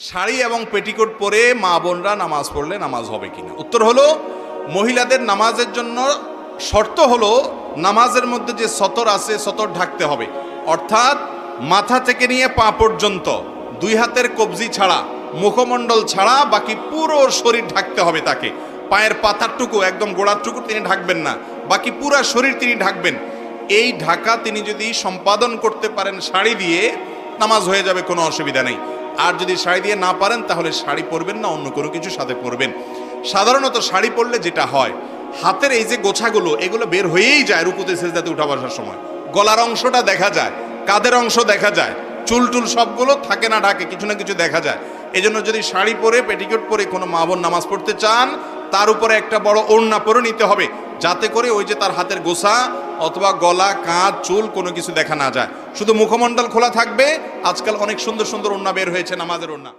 শাড়ি এবং পেটিকোট পরে মা বোনরা নামাজ পড়লে নামাজ হবে কিনা? উত্তর হলো, মহিলাদের নামাজের জন্য শর্ত হলো নামাজের মধ্যে যে সতর আছে সতর ঢাকতে হবে। অর্থাৎ মাথা থেকে নিয়ে পা পর্যন্ত, দুই হাতের কবজি ছাড়া, মুখমণ্ডল ছাড়া, বাকি পুরো শরীর ঢাকতে হবে তাকে। পায়ের পাতারটুকু, একদম গোড়ারটুকু তিনি ঢাকবেন না, বাকি পুরা শরীর তিনি ঢাকবেন। এই ঢাকা তিনি যদি সম্পাদন করতে পারেন শাড়ি দিয়ে, নামাজ হয়ে যাবে, কোনো অসুবিধা নেই। আর যদি শাড়ি দিয়ে না পারেন, তাহলে শাড়ি পরবেন না, অন্য কোনো কিছু সাথে পরবেন। সাধারণত শাড়ি পরলে যেটা হয়, হাতের এই যে গোছাগুলো, এগুলো বের হয়েই যায় রুকুতে সেজদাতে উঠা বসার সময়। গলার অংশটা দেখা যায় কাদের অংশ দেখা যায়, চুল টুল সবগুলো থাকে না ঢাকে, কিছু না কিছু দেখা যায়। এই জন্য যদি শাড়ি পরে, পেটিকোট পরে কোনো মা বোন নামাজ পড়তে চান, তার উপরে একটা বড় ওড়না পরে নিতে হবে, যাতে করে ওই যে তার হাতের গোসা অথবা গলা, কাঁধ, চুল কোনো কিছু দেখা না যায়। শুধু মুখমণ্ডল খোলা থাকবে। আজকাল অনেক সুন্দর সুন্দর ওড়না বের হয়েছে, নামাজের ওড়না।